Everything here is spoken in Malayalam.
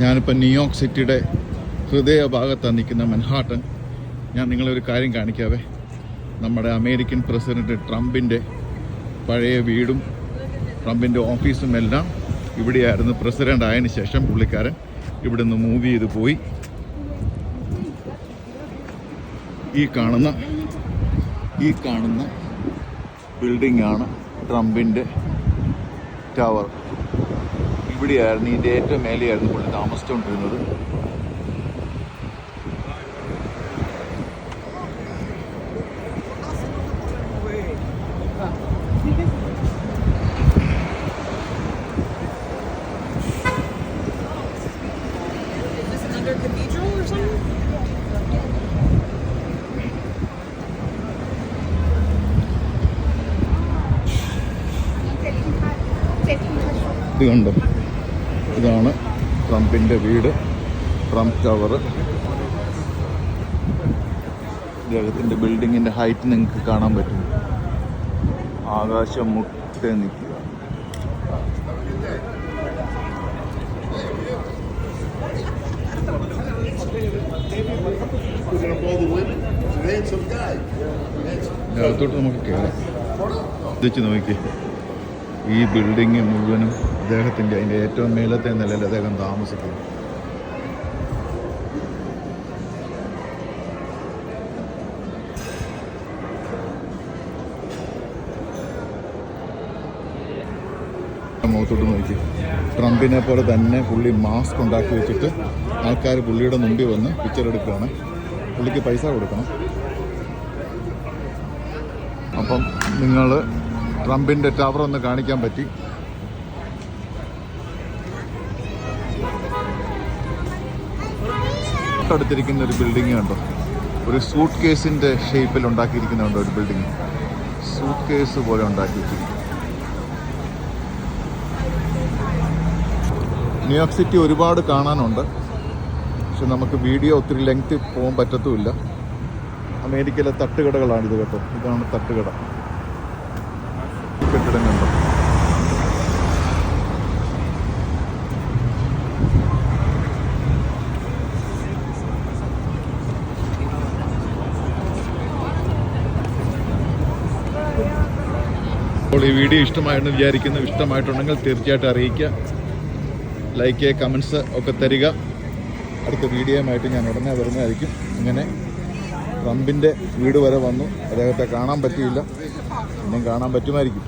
ഞാനിപ്പോൾ ന്യൂയോർക്ക് സിറ്റിയുടെ ഹൃദയഭാഗത്താണ് നിൽക്കുന്ന മൻഹാട്ടൻ. ഞാൻ നിങ്ങളെ ഒരു കാര്യം കാണിക്കാവേ. നമ്മുടെ അമേരിക്കൻ പ്രസിഡന്റ് ട്രംപിന്റെ പഴയ വീടും ട്രംപിന്റെ ഓഫീസും എല്ലാം ഇവിടെയായിരുന്നു പ്രസിഡന്റ് ആയതിനു ശേഷം പുള്ളിക്കാരൻ ഇവിടെ നിന്ന് മൂവ് ചെയ്ത് പോയി. ഈ കാണുന്ന ഈ കാണുന്ന ബിൽഡിംഗ് ആണ് ട്രംപിന്റെ ടവർ ഇവിടെയായിരുന്നു ഇതിന്റെ ഏറ്റവും മേലെയായിരുന്നു പുള്ളി താമസിച്ചുകൊണ്ടിരുന്നത്? ഇത് കണ്ടോ ഇതാണ് ട്രംപിന്റെ വീട് ട്രംപ് ടവർ. ഇദ്ദേഹത്തിന്റെ ബിൽഡിങ്ങിന്റെ ഹൈറ്റ് നിങ്ങൾക്ക് കാണാൻ പറ്റും. ആകാശം മുട്ട നിൽക്കുക. അകത്തോട്ട് നമുക്ക് കയറാം നോക്കി ഈ ബിൽഡിങ് മുഴുവനും അദ്ദേഹത്തിന്റെ അതിന്റെ ഏറ്റവും മേലത്തെ നിലയിൽ അദ്ദേഹം താമസിക്കുന്നു. മുഖത്തോട്ട് നോക്കി. ട്രംപിനെ പോലെ തന്നെ പുള്ളി മാസ്ക് ഉണ്ടാക്കി വെച്ചിട്ട് ആൾക്കാർ പുള്ളിയുടെ മുമ്പിൽ വന്ന് പിക്ചർ എടുക്കുകയാണ്. പുള്ളിക്ക് പൈസ കൊടുക്കണം. അപ്പം നിങ്ങൾ ട്രംപിന്റെ ടവർ ഒന്ന് കാണിക്കാൻ പറ്റി. തൊട്ടടുത്തിരിക്കുന്ന ഒരു ബിൽഡിംഗ് കണ്ടോ? ഒരു സൂട്ട് കേസിന്റെ ഷേപ്പിൽ ഉണ്ടാക്കിയിരിക്കുന്നുണ്ടോ ഒരു ബിൽഡിംഗ് സൂട്ട് കേസ് പോലെ ഉണ്ടാക്കിയിട്ടുണ്ട് ന്യൂയോർക്ക് സിറ്റി ഒരുപാട് കാണാനുണ്ട്. പക്ഷെ നമുക്ക് വീഡിയോ ഒത്തിരി ലെങ്ത്തിൽ പോകാൻ പറ്റത്തുമില്ല. അമേരിക്കയിലെ തട്ടുകടകളാണിത് കേട്ടോ. ഇതാണ് തട്ടുകട കെട്ടിടം കണ്ടോ അപ്പോൾ ഈ വീഡിയോ ഇഷ്ടമായെന്ന് വിചാരിക്കുന്നു ഇഷ്ടമായിട്ടുണ്ടെങ്കിൽ തീർച്ചയായിട്ടും അറിയിക്കുക. ലൈക്ക് കമൻസ് ഒക്കെ തരിക. അടുത്ത വീഡിയോയുമായിട്ട് ഞാൻ ഉടനെ വരുന്നതായിരിക്കും. ഇങ്ങനെ ട്രംപിന്റെ വീട് വരെ വന്നു. അദ്ദേഹത്തെ കാണാൻ പറ്റിയില്ല. ഇനിയും കാണാൻ പറ്റുമായിരിക്കും.